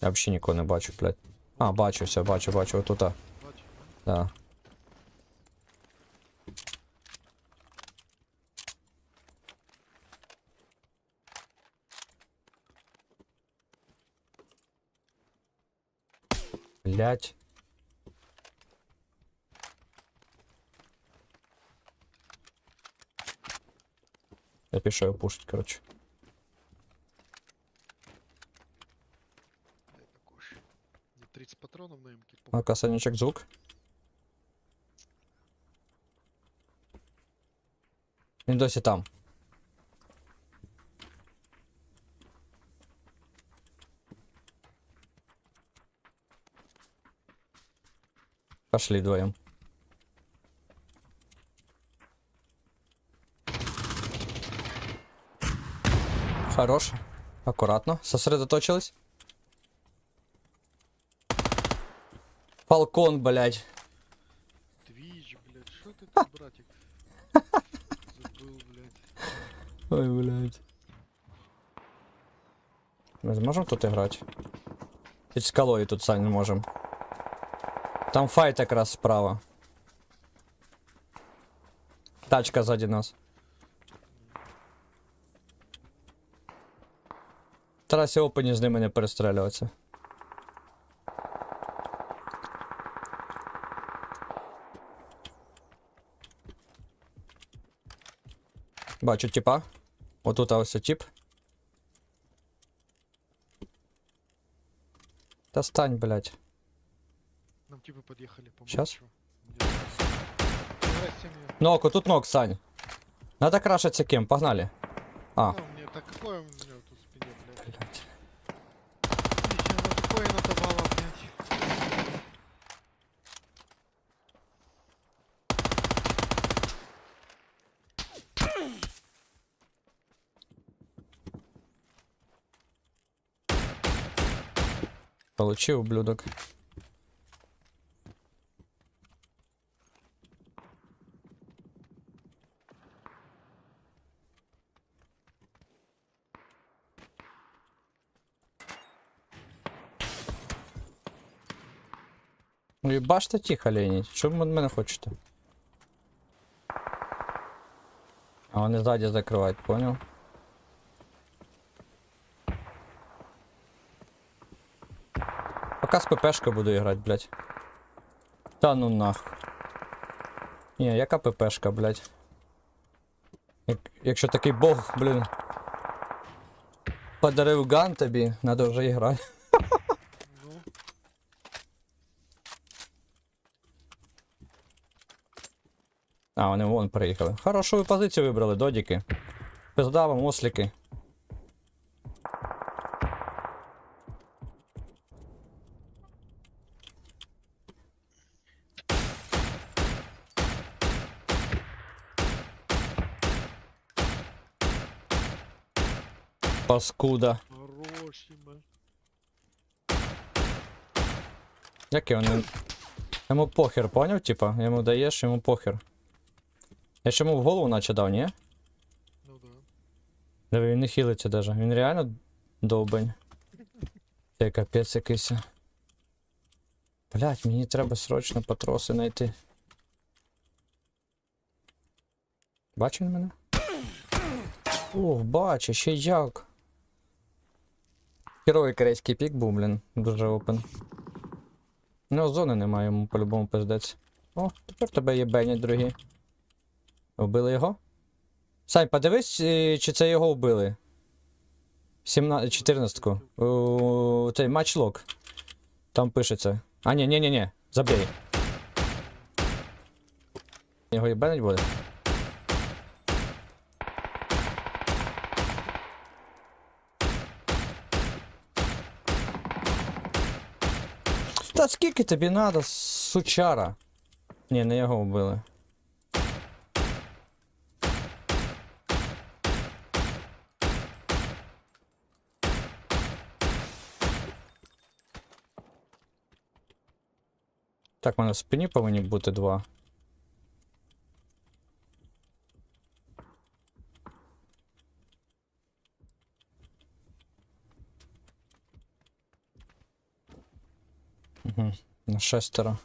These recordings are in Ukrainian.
Я взагалі нікого не бачу, блядь. А, бачу, все, бачу, бачу, отута. Да. Блять. Я пішов пушить, коротше. 30 патронов на МК. А касанічок звук. Він досі там. Пошли вдвоем. Хорош. Аккуратно. Сосредоточились. Фалкон, блядь. Твич, блядь, что ты тут, братик? Забыл, блядь. Ой, блядь. Ми зможемо тут грати? Під скалою тут Сань не можемо. Там файт якраз справа. Тачка ззаді нас. Тарасі опені з ними не перестрелюватися. Бачу типа. Отут ось тип. Та стань, блядь. Нам типа подъехали, по. Ну, Нок, тут нок, Сань. Надо крашиться кем, погнали. А, ну, мне так какое Получи, ублюдок. Ну і тихо, Лені. Що ви від мене хочете? А вони ззаді закривають, поняв? Пока з ППшкою буду грати, блядь. Та ну нах. Ні, яка ППшка, блядь. Як, якщо такий бог, блін. Подарив ган тобі, надо вже і грати. Ну, А, вони вон приїхали. Хорошу позицію вибрали, додіки. Пизда вам, осліки. Паскуда. хороший, блядь. Як його не. Йому похер, поняв, типа? Йому даєш, йому похер. Я ж йому в голову наче дав, ні? Ну да. Диви, він не хилиться даже. Він реально довбень. Це капець якийсь. Блять, мені треба срочно патроси знайти. Бачив мене? Ох, бачу, ще як. Херовий корейський пік був, блін, дуже опен. Ну, зони немає йому по-любому пиздець. О, тепер тебе є бенять, другі. Вбили його? Сань, подивись, е, чи це його вбили. 17, 14-ку. У, Цей матчлог. Там пишеться. А, ні, ні, ні, ні. Забей. Його і бенить буде. Та скільки тобі надо, сучара? Ні, не його вбили. Так, у мене в спині повинні бути два. На шестеро.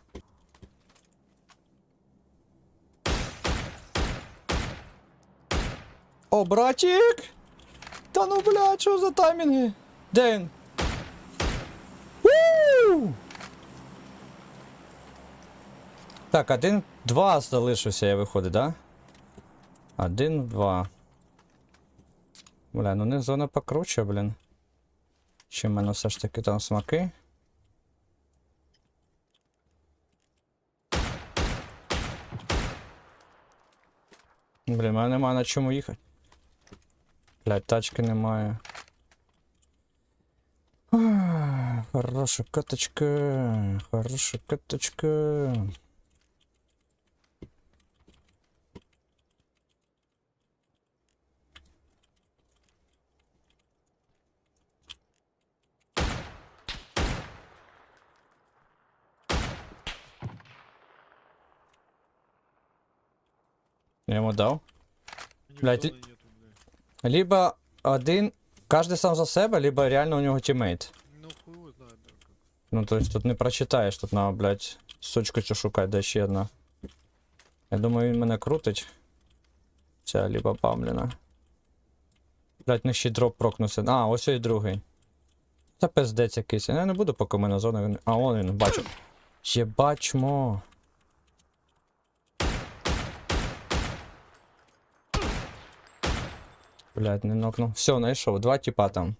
О, братик! Та ну блядь, що за таймінги? Де він? Так, один, два залишився, я виходить, да? Один, два. Бля, ну не зона покруче, блін. Чи в мене все ж таки там смаки? Блін, в мене немає на чому їхати. Блять, тачки немає. Хороша каточка. Хороша каточка. Я йому дав. Блядь. Либо один, кожен сам за себе, либо реально у нього тіммейт. Ну хуй его знает. Ну, то есть тут не прочитаєш, тут надо, блядь, сучку цю шукати, де ще одна. Я думаю, він мене крутить. Ця либо бамліна. Блядь, не ще дроп прокнувся. А, ось і другий. Та пиздець якийсь. Я не буду поки в мене зона. А, вон він, бачу. Єбачмо. Блядь, не нокнув. Все, знайшов. Два тіпа там.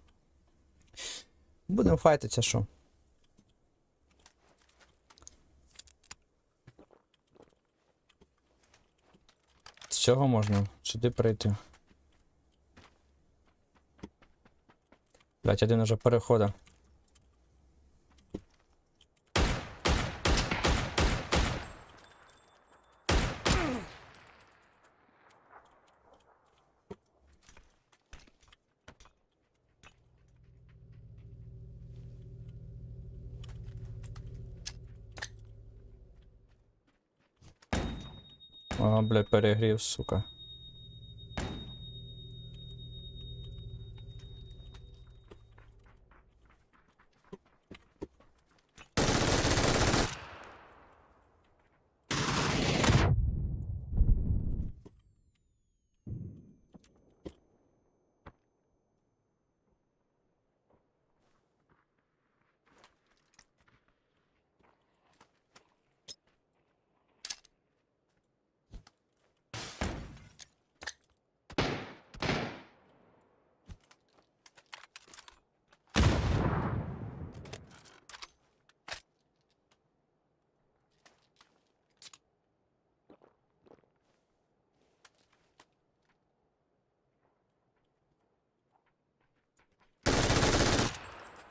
Будемо файтитися, що? З цього можна сюди прийти. Блять, один уже переходить. А, бля, перегрів, сука.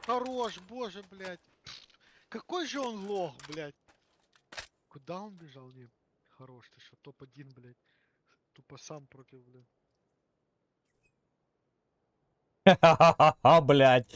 Хорош, боже, блядь. Какой же он лох, блядь. Куда он бежал? Нет. Хорош, ты что, топ-1, блядь. Тупо сам против, блядь. Ха-ха-ха, блядь.